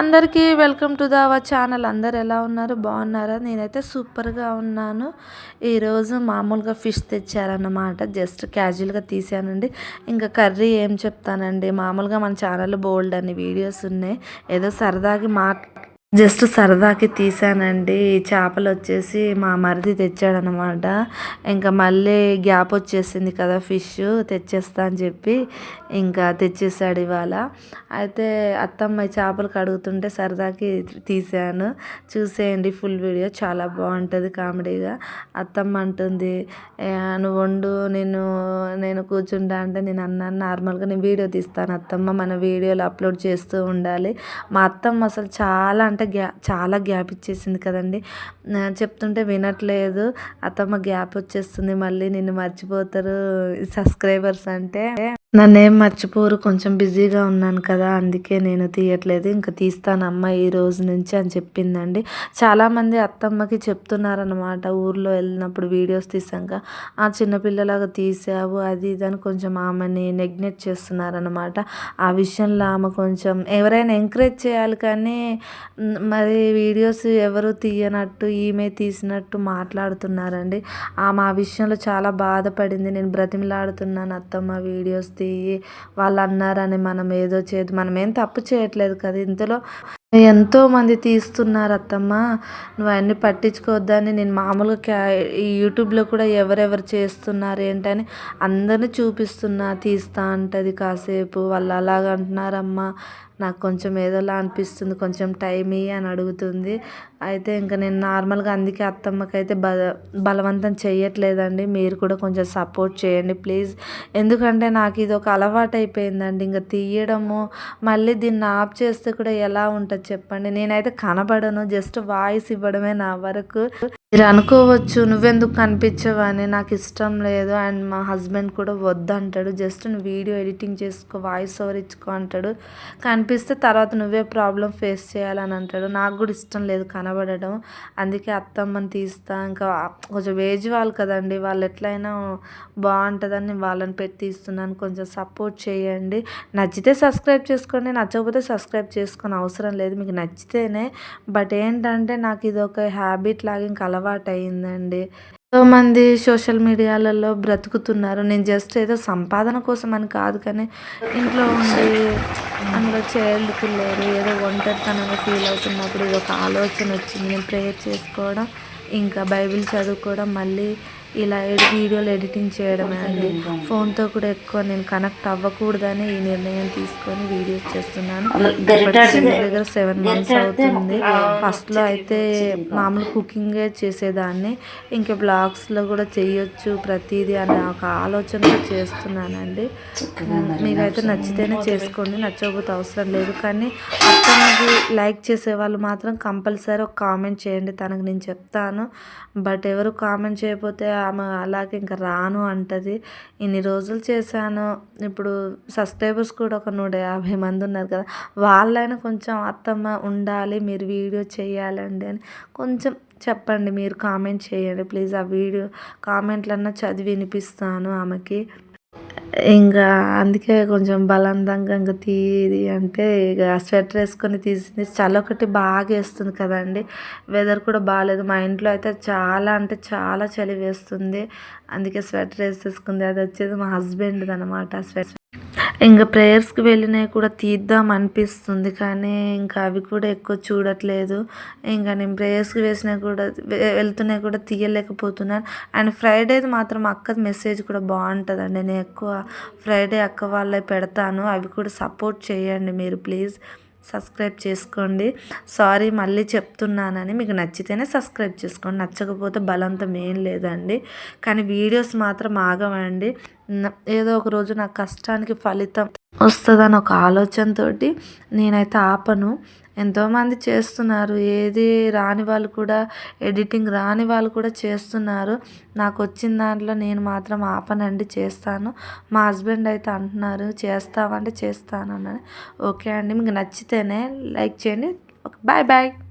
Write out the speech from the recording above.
అందరికీ welcome to the our channel. అందరు ఎలా ఉన్నారు? బాగున్నారా? నేనైతే సూపర్గా ఉన్నాను. ఈరోజు మామూలుగా ఫిష్ తెచ్చారన్నమాట. జస్ట్ క్యాజువల్గా తీసానండి. ఇంకా కర్రీ ఏం చెప్తానండి? మామూలుగా మన ఛానల్లో బోల్డ్ అని వీడియోస్ ఉన్నాయి. ఏదో సరదాగా మా జస్ట్ సరదాకి తీసానండి. చేపలు వచ్చేసి మా మరిది తెచ్చాడనమాట ఇంకా మళ్ళీ గ్యాప్ వచ్చేసింది కదా ఫిష్ తెచ్చేస్తా అని చెప్పి ఇంకా తెచ్చేసాడు ఇవాళ. అయితే అత్తమ్మ చేపలు కడుగుతుంటే సరదాకి తీసాను. చూసేయండి ఫుల్ వీడియో చాలా బాగుంటుంది కామెడీగా. అత్తమ్మ అంటుంది నువ్వు వండు నేను నేను కూర్చుంటా అంటే నేను అన్నాను నార్మల్గా నేను వీడియో తీస్తాను అత్తమ్మ మన వీడియోలు అప్లోడ్ చేస్తూ ఉండాలి. మా అత్తమ్మ అసలు చాలా అంటే గ్యా చాలా గ్యాప్ ఇచ్చేసింది కదండి. చెప్తుంటే వినట్లేదు. అత్తమ్మ గ్యాప్ వచ్చేస్తుంది. మళ్ళీ నిన్ను మర్చిపోతారు సబ్స్క్రైబర్స్ అంటే. నన్నేం మర్చిపోరు కొంచెం బిజీగా ఉన్నాను కదా అందుకే నేను తీయట్లేదు. ఇంకా తీస్తానమ్మ ఈ రోజు నుంచి అని చెప్పిందండి. చాలామంది అత్తమ్మకి చెప్తున్నారనమాట ఊర్లో వెళ్ళినప్పుడు వీడియోస్ తీసాక ఆ చిన్నపిల్లలాగా తీసావు అది ఇది అని కొంచెం ఆమెని నెగ్నెక్ట్ చేస్తున్నారనమాట ఆ విషయంలో ఆమె కొంచెం ఎవరైనా ఎంకరేజ్ చేయాలి కానీ మరి వీడియోస్ ఎవరు తీయనట్టు ఈమె తీసినట్టు మాట్లాడుతున్నారండి. ఆమె ఆ విషయంలో చాలా బాధపడింది. నేను బ్రతిమలాడుతున్నాను అత్తమ్మ వీడియోస్ తీయి వాళ్ళు అన్నారని మనం ఏదో చేయదు మనం ఏం తప్పు చేయట్లేదు కదా ఇంతలో. ఎంతో మంది తీస్తున్నారు అత్తమ్మ నువ్వు అన్నీ పట్టించుకోవద్దని నేను మామూలుగా క్యా ఈ యూట్యూబ్లో కూడా ఎవరెవరు చేస్తున్నారు ఏంటని అందరినీ చూపిస్తున్నా తీస్తా అంటది కాసేపు. వాళ్ళు అలాగ అంటున్నారమ్మా. నాకు కొంచెం ఏదోలా అనిపిస్తుంది కొంచెం టైం ఇయ్యి అని అడుగుతుంది. అయితే ఇంకా నేను నార్మల్గా అందుకే అత్తమ్మకి అయితే బ బలవంతం చేయట్లేదండి మీరు కూడా కొంచెం సపోర్ట్ చేయండి ప్లీజ్. ఎందుకంటే నాకు ఇది ఒక అలవాటు అయిపోయిందండి ఇంకా తీయడము మళ్ళీ దీన్ని ఆఫ్ చేస్తే కూడా ఎలా ఉంటుంది? చెప్పండి. నేనైతే కనబడను. జస్ట్ వాయిస్ ఇవ్వడమే నా వరకు. మీరు అనుకోవచ్చు నువ్వెందుకు కనిపించవని నాకు ఇష్టం లేదు. అండ్ మా హస్బెండ్ కూడా వద్దంటాడు. జస్ట్ నువ్వు వీడియో ఎడిటింగ్ చేసుకో వాయిస్ ఓవర్ ఇచ్చుకో అంటాడు. కనిపిస్తే తర్వాత నువ్వే ప్రాబ్లం ఫేస్ చేయాలని అంటాడు. నాకు కూడా ఇష్టం లేదు కనబడడం. అందుకే అత్తమ్మని తీస్తా. ఇంకా కొంచెం ఏజ్ వాళ్ళు కదండి. వాళ్ళు ఎట్లయినా బాగుంటుందని వాళ్ళని పెట్టి తీస్తున్నాను. కొంచెం సపోర్ట్ చేయండి. నచ్చితే సబ్స్క్రైబ్ చేసుకోండి. నచ్చకపోతే సబ్స్క్రైబ్ చేసుకొని అవసరం లేదు. మీకు నచ్చితేనే. బట్ ఏంటంటే నాకు ఇది ఒక హ్యాబిట్ లాగా ఇంకా అలవాటు అయిందండి ఎంతోమంది సోషల్ మీడియాలలో బ్రతుకుతున్నారు. నేను జస్ట్ ఏదో సంపాదన కోసం అని కాదు కానీ ఇంట్లో ఉండి అందులో చైల్డ్ పిల్లలు ఏదో ఒంటరితనంగా ఫీల్ అవుతున్నప్పుడు ఇది ఒక ఆలోచన వచ్చింది నేను ప్రేయర్ చేసుకోవడం ఇంకా బైబిల్ చదువుకోవడం మళ్ళీ ఇలా వీడియోలు ఎడిటింగ్ చేయడమే అండి. ఫోన్తో కూడా ఎక్కువ నేను కనెక్ట్ అవ్వకూడదని ఈ నిర్ణయం తీసుకొని వీడియోస్ చేస్తున్నాను. దగ్గర సెవెన్ మంత్స్ అవుతుంది. ఫస్ట్లో అయితే మామూలు కుకింగే చేసేదాన్ని. ఇంకా బ్లాగ్స్లో కూడా చేయొచ్చు ప్రతిదీ అనే ఒక ఆలోచనతో చేస్తున్నానండి. మీకైతే నచ్చితేనే చేసుకోండి నచ్చకపోతే అవసరం లేదు. కానీ తనకి లైక్ చేసే వాళ్ళు మాత్రం కంపల్సరీ ఒక కామెంట్ చేయండి. తనకు నేను చెప్తాను. బట్ ఎవరు కామెంట్ చేయకపోతే ఆమె అలాగే ఇంకా రాను అంటది. ఇన్ని రోజులు చేశాను. ఇప్పుడు సబ్స్క్రైబర్స్ కూడా ఒక నూట యాభై మంది ఉన్నారు కదా. వాళ్ళైనా కొంచెం అత్తమ్మ ఉండాలి మీరు వీడియో చేయాలండి అని కొంచెం చెప్పండి. మీరు కామెంట్ చేయండి. ప్లీజ్ ఆ వీడియో కామెంట్లన్నా చదివి వినిపిస్తాను ఆమెకి. ఇంకా అందుకే కొంచెం బలవంతంగా ఇంకా తీది అంటే ఇక స్వెటర్ వేసుకొని తీసింది. చలి ఒకటి బాగా వేస్తుంది కదండి. వెదర్ కూడా బాగాలేదు మా ఇంట్లో అయితే చాలా అంటే చాలా చలి వేస్తుంది. అందుకే స్వెటర్ వేసేసుకుంది. అది వచ్చేది మా హస్బెండ్ది అనమాట స్వెటర్ ఇంకా ప్రేయర్స్కి వెళ్ళినవి కూడా తీద్దాం అనిపిస్తుంది. కానీ ఇంకా అవి కూడా ఎక్కువ చూడట్లేదు. ఇంకా నేను ప్రేయర్స్కి వేసినా కూడా వెళ్తున్నాయి కూడా తీయలేకపోతున్నాను అండ్ ఫ్రైడేది మాత్రం అక్క మెసేజ్ కూడా బాగుంటుందండి. నేను ఎక్కువ ఫ్రైడే అక్క వాళ్ళే పెడతాను. అవి కూడా సపోర్ట్ చేయండి మీరు ప్లీజ్. సబ్స్క్రైబ్ చేసుకోండి. సారీ మళ్ళీ చెప్తున్నానని మీకు నచ్చితేనే సబ్స్క్రైబ్ చేసుకోండి. నచ్చకపోతే బలంతం ఏం లేదండి. కానీ వీడియోస్ మాత్రం ఆగవండి. ఏదో ఒక రోజు నా కష్టానికి ఫలితం వస్తుందని ఒక ఆలోచనతోటి నేనైతే ఆపను. ఎంతోమంది చేస్తున్నారు. ఏది రాని వాళ్ళు కూడా ఎడిటింగ్ రాని వాళ్ళు కూడా చేస్తున్నారు. నాకు వచ్చిన దాంట్లో నేను మాత్రం ఆపనండి చేస్తాను. మా హస్బెండ్ అయితే అంటున్నారు చేస్తావంటే చేస్తాను అన్నది ఓకే అండి మీకు నచ్చితేనే లైక్ చేయండి. Bye bye.